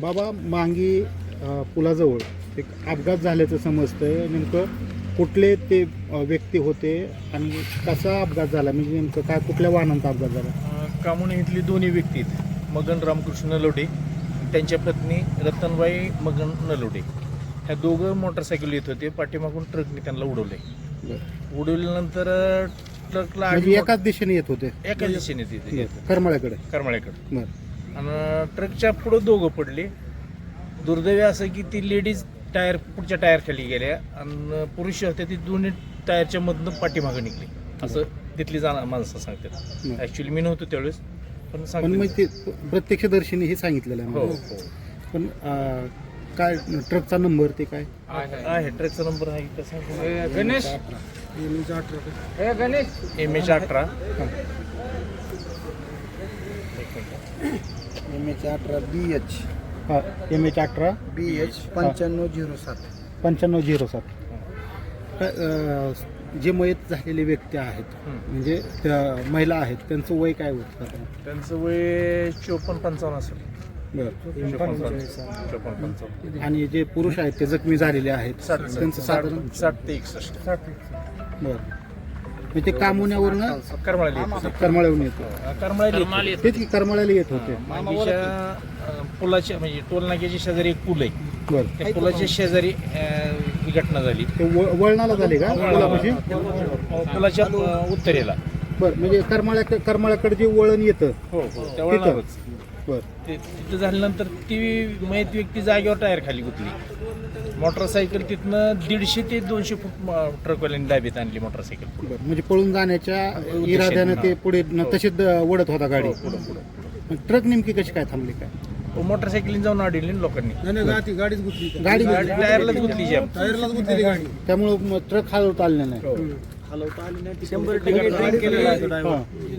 बाबा मांगी पुलाजवळ एक अपघात झाल्याचं समजतंय. नेमकं कुठले ते व्यक्ती होते आणि कसा अपघात झाला? म्हणजे नेमकं काय कुठल्या वाहनांचा अपघात झाला? कामुने इथली दोन्ही व्यक्ती आहेत. मगन रामकृष्ण नलोडे त्यांच्या पत्नी रतनबाई मगन नलोडे. ह्या दोघं मोटरसायकल येत होते. पाठीमागून ट्रकने त्यांना उडवले. उडवल्यानंतर ट्रकला म्हणजे एकाच दिशेने येत होते. एका दिशेने तिथे करमाळ्याकडे. करमाळ्याकडे. बरं. आणि ट्रकच्या पुढं दोघं पडले. दुर्दैवी असं की ती लेडीज टायर पुढच्या टायर खाली गेल्या आणि पुरुष होते ती दोन्ही टायरच्या मधनं पाठीमागं निघली. असं तिथली जाणार माणसं सांगतात. ऍक्च्युली मी नव्हतो त्यावेळेस पण पण सांगतात. मग ते प्रत्यक्षदर्शीने हे सांगितलेलं आहे. हो मला. हो. पण अ, काय ट्रकचा नंबर ते काय? आहे ट्रकचा नंबर आहे कसा गणेश. ए गणेश. एम एच अठरा. एम एच अठरा बी एच हा एम एच अठरा बी एच पंच्याण्णव झिरो सात. पंच्याण्णव झिरो सात. काय, अ, जे मयत झालेले व्यक्ती आहेत हं. म्हणजे त्या महिला आहेत त्यांचं वय काय होतं? साधारण? त्यांचं वय चोपन्न पंचावन्न असेल. बरं. चोपन्न चोपन्न पंचावन्न. आणि जे पुरुष आहेत ते जखमी झालेले आहेत साठ त्यांचं साधारण साठ साठ ते एकसष्ट. बरं. म्हणजे ते कामोण्यावरनं करमाळ्याला येत. होते. करमाळ्यावरून येतो. करमाळ्याला येत. होते. तेच की करमाळ्याला येत होते. मागीच्या पुलाच्या म्हणजे टोल नाक्याच्या शेजारी एक पूल आहे. बरं. त्या पुलाच्या शेजारी अं, ही घटना झाली. ते व- वळणाला झाले का? पुलापाशी? पुलाच्या अं, उत्तरेला. बरं म्हणजे करमाळ्या करमाळ्याकडे जे वळण येतं हो हो त्या वळणावरच. बरं. ते तिथं झाल्यानंतर ती मयत व्यक्ती जागेवर टायर खाली गुतली. मोटरसायकल तिथनं दीडशे ते दोनशे फूट ट्रकवाल्यांनी डाबीत आणली मोटरसायकल बरं म्हणजे पळून जाण्याच्या इराद्यानं ते पुढे न- तशीच द- ओढत होता गाडी. मग ट्रक नेमकी कशी काय थांबली काय? मोटरसायकलीने जाऊन अडवली ना लोकांनी. गाडी गाडीच गुतली. गाडी गाडी टायरलाच गुतली जॅम टायरलाच गुतली गाडी. त्यामुळं ट्रक हलवता आले नाही. शंभर ड्रिंक केलेला आहे.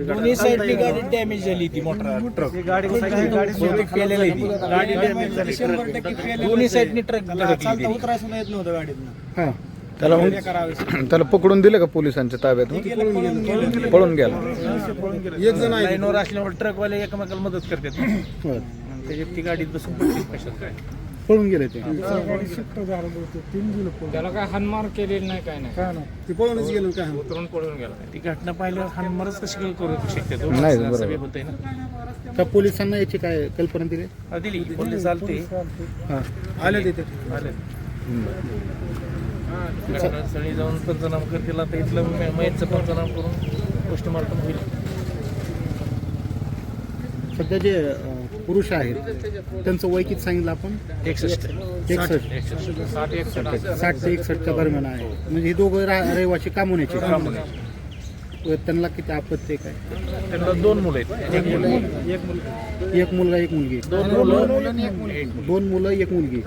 दोन्ही साईडनी गाडी डॅमेज झाली ती मोटर. ट्रक. गाडी बहुतेक पेलेली आहे ती. गाडी डॅमेज झाली. ट्रक दोन्ही साईडनी ट्रक धडकली ती. उतराय सुद्धा येत नव्हतं गाडीत हा. त्याला मग त्याला पकडून दिलं का पोलिसांच्या ताब्यात? पळून गेला. एक जण आहे लाईनवर असल्यामुळे ट्रकवाले एकमेकाला मदत करतात. ना. बरं मग त्याच्यात ती गाडीत बसून कशात काय? पळून गेले ते. त्याला काय हानमार केलेली नाही काय नाही. ते पळूनच गेलो काय उतरून पळून गेला. ती घटना पाहिल्यावर हानमारच कशी काय करू शकते? तो नाही, बरोबर. असं बी होतंय ना. त्या पोलिसांना याची काय कल्पना दिली? हा, दिली. पोलीस आलते. हा. आले तिथे. आले. घटनास्थळी जाऊन पंचनामा करतील. आता इथलं म- मयतचं पंचनामा करून पोस्टमार्टम होईल. सध्या जे पुरुष आहेत त्यांचं वय किती सांगितलं आपण? एकसष्ट. एकसष्ट. साठ ते एकसष्टच्या दरम्यान आहे. म्हणजे हे दोघं रहिवाशी कामवण्याचे. त्यांना किती आपत्ती आहे काय? त्यांना दोन मुलं आहेत. एक मुलगी. एक मुलगा. एक मुलगी. दोन मुलं एक मुलगी.